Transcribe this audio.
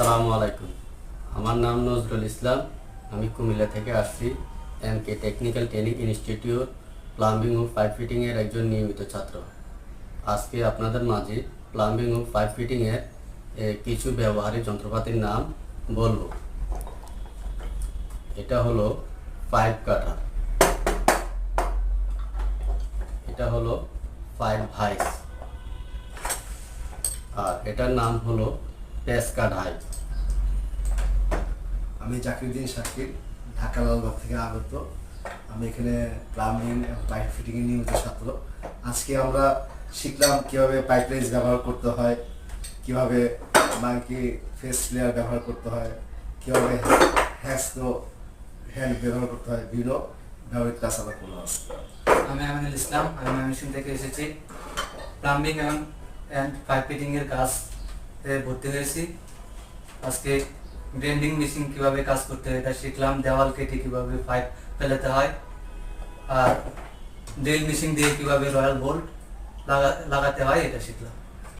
আসসালামু আলাইকুম। আমার নাম নজরুল ইসলাম। আমি কুমিল্লা থেকে আসছি। M K technical training institute plumbing ও পাইপ ফিটিংয়ের একজন নিয়মিত ছাত্র। আজকে আপনাদের মাঝে প্লাম্বিং ও পাইপ ফিটিংয়ের কিছু ব্যবহারিক যন্ত্রপাতির নাম বলব। এটা হলো পাইপ কাটার এটা হলো পাইপ ভাইস আর এটার নাম হলো পেসকা ঢাই আমি জাকিরুদ্দিন শাকির ঢাকা লালবাগ থেকে আগত। আমি এখানে প্লাম্বিং এবং পাইপ ফিটিংয়ের নিয়মিত ছাত্র। আজকে আমরা শিখলাম কীভাবে পাইপ লেন্স ব্যবহার করতে হয়, কীভাবে মাঙ্কি ফেস ক্লিয়ার ব্যবহার করতে হয়, কীভাবে হ্যাস্তো হ্যান্ড ব্যবহার করতে হয়, বিভিন্ন ব্যবহারিক ক্লাস আমরা করলাম আমি আমিনুল ইসলাম, আমি ময়মনসিংহ থেকে এসেছি। প্লাম্বিং এবং অ্যান্ড পাইপ ফিটিং এর কাজ ভর্তি হয়েছি। আজকে ব্রেন্ডিং মেশিন কীভাবে কাজ করতে হয় এটা শিখলাম। দেওয়াল কেটে কীভাবে পাইপ ফেলাতে হয়। আর ড্রিল মেশিন দিয়ে কীভাবে রয়্যাল বোল্ট লাগা লাগাতে হয় এটা শিখলাম।